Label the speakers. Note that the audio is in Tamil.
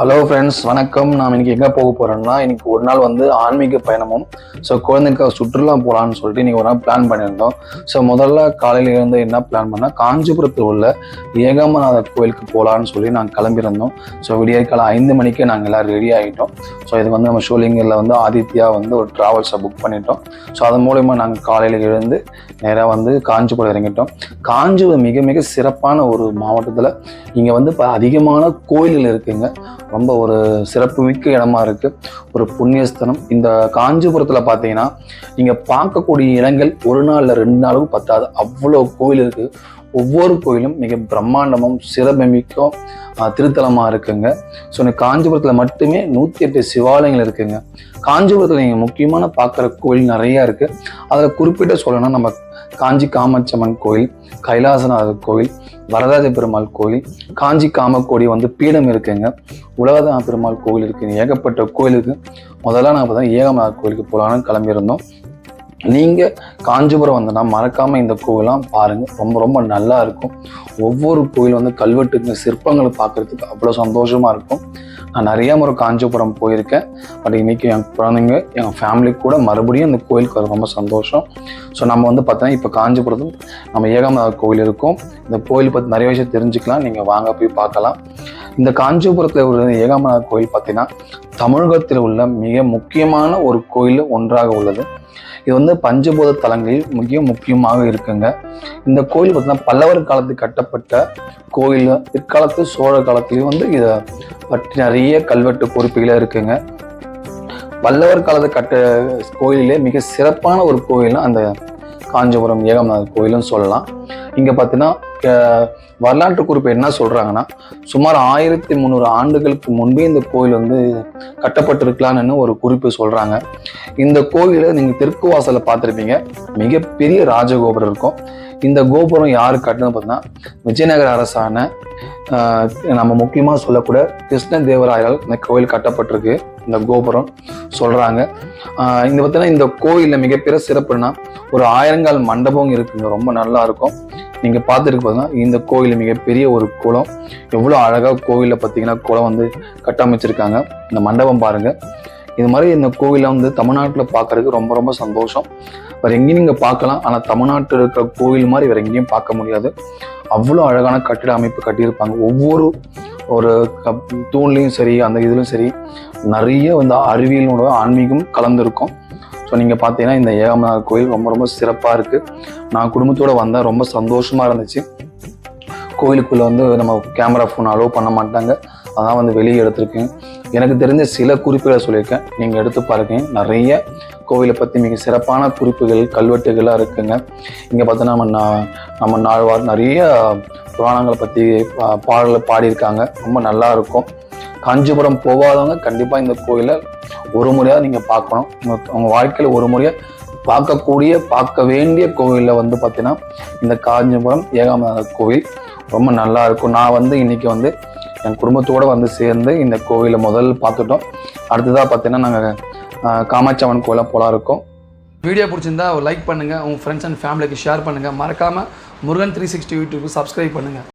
Speaker 1: ஹலோ ஃப்ரெண்ட்ஸ் வணக்கம். நான் இன்னைக்கு எங்கே போக போகிறேன்னா இன்னைக்கு ஒரு நாள் வந்து ஆன்மீக பயணமும் ஸோ குழந்தைக்கு சுற்றுலா போகலான்னு சொல்லிட்டு நீங்கள் ஒரு நாள் பிளான் பண்ணியிருந்தோம். ஸோ முதல்ல காலையில் இருந்து என்ன பிளான் பண்ணால் காஞ்சிபுரத்தில் உள்ள ஏகாமநாதர் கோயிலுக்கு போகலான்னு சொல்லி நாங்கள் கிளம்பியிருந்தோம். ஸோ விடியற்கால ஐந்து மணிக்கு நாங்கள் எல்லாம் ரெடி ஆகிட்டோம் ஸோ இது வந்து நம்ம ஷோலிங்கில் வந்து ஆதித்யா வந்து ஒரு ட்ராவல்ஸை புக் பண்ணிட்டோம். ஸோ அதன் மூலயமா நாங்கள் காலையில் எழுந்து நேராக வந்து காஞ்சிபுரம் இறங்கிட்டோம். காஞ்சிபுரம் மிக மிக சிறப்பான ஒரு மாவட்டத்தில் இங்கே வந்து இப்போ அதிகமான கோயில்கள் இருக்குங்க. ரொம்ப ஒரு சிறப்புமிக்க இடமா இருக்கு. ஒரு புண்ணியஸ்தலம் இந்த காஞ்சிபுரத்தில் பார்த்தீங்கன்னா நீங்கள் பார்க்கக்கூடிய இடங்கள் ஒரு நாளில் ரெண்டு நாளும் பத்தாது. அவ்வளோ கோயில் இருக்கு. ஒவ்வொரு கோயிலும் மிக பிரம்மாண்டமும் சிறப்புமிக்கும் திருத்தலமாக இருக்குங்க. ஸோ இந்த காஞ்சிபுரத்தில் மட்டுமே நூற்றி எட்டு சிவாலயங்கள் இருக்குங்க. காஞ்சிபுரத்தில் நீங்கள் முக்கியமான பார்க்குற கோயில் நிறையா இருக்குது அதில் குறிப்பிட்ட சொல்லணும்னா நம்ம காஞ்சி காமாட்சம்மன் கோயில் கைலாசநாதர் கோயில் வரதாஜ பெருமாள் கோயில் காஞ்சி காமக்கோடி வந்து பீடம் இருக்குங்க. உலகதா பெருமாள் கோயில் இருக்குது ஏகப்பட்ட கோயில் இருக்குது முதல்ல நான் பார்த்தா ஏகமநாதர் கோயிலுக்கு போகலான்னு கிளம்பியிருந்தோம். நீங்கள் காஞ்சிபுரம் வந்தனா மறக்காமல் இந்த கோயிலாம் பாருங்கள் ரொம்ப ரொம்ப நல்லா இருக்கும். ஒவ்வொரு கோயில் வந்து கல்வெட்டுங்க சிற்பங்களை பார்க்குறதுக்கு அவ்வளோ சந்தோஷமாக இருக்கும். நான் நிறைய முறை காஞ்சிபுரம் போயிருக்கேன். பட் இன்றைக்கி என் குழந்தைங்க என் ஃபேமிலி கூட மறுபடியும் இந்த கோயிலுக்கு வர ரொம்ப சந்தோஷம். ஸோ நம்ம வந்து பார்த்தோன்னா இப்போ காஞ்சிபுரத்தில் நம்ம ஏகாமநாதர் கோயில் இருக்கும். இந்த கோயில் பற்றி நிறைய விஷயம் தெரிஞ்சுக்கலாம். நீங்கள் வாங்க போய் பார்க்கலாம். இந்த காஞ்சிபுரத்தில் உள்ள ஏகாமநாதர் கோயில் பார்த்தீங்கன்னா தமிழகத்தில் உள்ள மிக முக்கியமான ஒரு கோயில் ஒன்றாக உள்ளது. இது வந்து பஞ்சபூத தலங்களில் மிக முக்கியமாக இருக்குங்க. இந்த கோயில் பார்த்தீங்கன்னா பல்லவர் காலத்தில் கட்டப்பட்ட கோயில் பிற்காலத்து சோழ காலத்துலேயும் வந்து இதை பற்றி நிறைய கல்வெட்டு குறிப்புகளாக இருக்குங்க. பல்லவர் காலத்தை கட்ட கோயிலே மிக சிறப்பான ஒரு கோயில்னா அந்த காஞ்சிபுரம் ஏகமநாத கோயிலும் சொல்லலாம். இங்கே பார்த்தீங்கன்னா வரலாற்று குறிப்பு என்ன சொல்கிறாங்கன்னா சுமார் ஆயிரத்தி முந்நூறு ஆண்டுகளுக்கு முன்பே இந்த கோயில் வந்து கட்டப்பட்டிருக்கலாம்னு ஒரு குறிப்பு சொல்கிறாங்க இந்த கோயிலை நீங்கள் தெற்கு வாசல்ல பார்த்துருப்பீங்க. மிகப்பெரிய ராஜகோபுரம் இருக்கும். இந்த கோபுரம் யார் கட்டுன்னு பார்த்தீங்கன்னா விஜயநகர அரசான நம்ம முக்கியமாக சொல்லக்கூட கிருஷ்ண தேவராயால் இந்த கோயில் கட்டப்பட்டிருக்கு. இந்த கோபுரம் சொல்றாங்க. இந்த பார்த்தீங்கன்னா இந்த கோயிலில் மிகப்பெரிய சிறப்புனா ஒரு ஆயிரங்கால் மண்டபம் இருக்குங்க. ரொம்ப நல்லா இருக்கும். நீங்க பார்த்துருக்கு பார்த்தீங்கன்னா இந்த கோயில் மிகப்பெரிய ஒரு குளம். எவ்வளோ அழகா கோயிலில் பார்த்தீங்கன்னா குளம் வந்து கட்டமைச்சிருக்காங்க. இந்த மண்டபம் பாருங்க. இது மாதிரி இந்த கோயிலை வந்து தமிழ்நாட்டில் பார்க்கறதுக்கு ரொம்ப ரொம்ப சந்தோஷம். வேற எங்கேயும் நீங்கள் பார்க்கலாம். ஆனால் தமிழ்நாட்டில் இருக்கிற கோயில் மாதிரி வேற எங்கேயும் பார்க்க முடியாது. அவ்வளோ அழகான கட்டிட அமைப்பு கட்டியிருப்பாங்க. ஒவ்வொரு ஒரு கப் தூண்லேயும் சரி அந்த இதுலையும் சரி நிறைய வந்து அறிவியலோட ஆன்மீகம் கலந்துருக்கும். ஸோ நீங்கள் பார்த்தீங்கன்னா இந்த ஏகாமநாதர் கோயில் ரொம்ப ரொம்ப சிறப்பாக இருக்குது நான் குடும்பத்தோடு வந்தேன் ரொம்ப சந்தோஷமாக இருந்துச்சு. கோயிலுக்குள்ளே வந்து நம்ம கேமரா ஃபோன் அலோவ் பண்ண மாட்டாங்க. அதான் வந்து வெளியே எடுத்திருக்கேன். எனக்கு தெரிஞ்ச சில குறிப்புகளை சொல்லியிருக்கேன். நீங்கள் எடுத்து பாருங்க. நிறைய கோவிலை பற்றி மிக சிறப்பான குறிப்புகள் கல்வெட்டுகளாக இருக்குங்க. இங்கே பார்த்தோன்னா நம்ம நம்ம நாழ்வார் நிறைய புராணங்களை பற்றி பாடலை பாடியிருக்காங்க. ரொம்ப நல்லா இருக்கும். காஞ்சிபுரம் போகாதவங்க கண்டிப்பாக இந்த கோயிலை ஒரு முறையாக நீங்கள் பார்க்கணும். உங்கள் வாழ்க்கையில் ஒரு முறையாக பார்க்கக்கூடிய பார்க்க வேண்டிய கோவிலில் வந்து பார்த்தீங்கன்னா இந்த காஞ்சிபுரம் ஏகாமநாதர் கோவில் ரொம்ப நல்லா இருக்கும். நான் வந்து இன்னைக்கு வந்து என் குடும்பத்தோடு வந்து சேர்ந்து இந்த கோவிலை முதல்ல பார்த்துட்டோம். அடுத்ததாக பார்த்தீங்கன்னா நாங்கள் காமாட்சி அம்மன் கோயிலாக போலாம் இருக்கோம்
Speaker 2: வீடியோ பிடிச்சிருந்தா ஒரு லைக் பண்ணுங்கள் உங்கள் ஃப்ரெண்ட்ஸ் அண்ட் ஃபேமிலிக்கு ஷேர் பண்ணுங்கள் மறக்காமல் Murugan three sixty YouTube subscribe பண்ணுங்கள்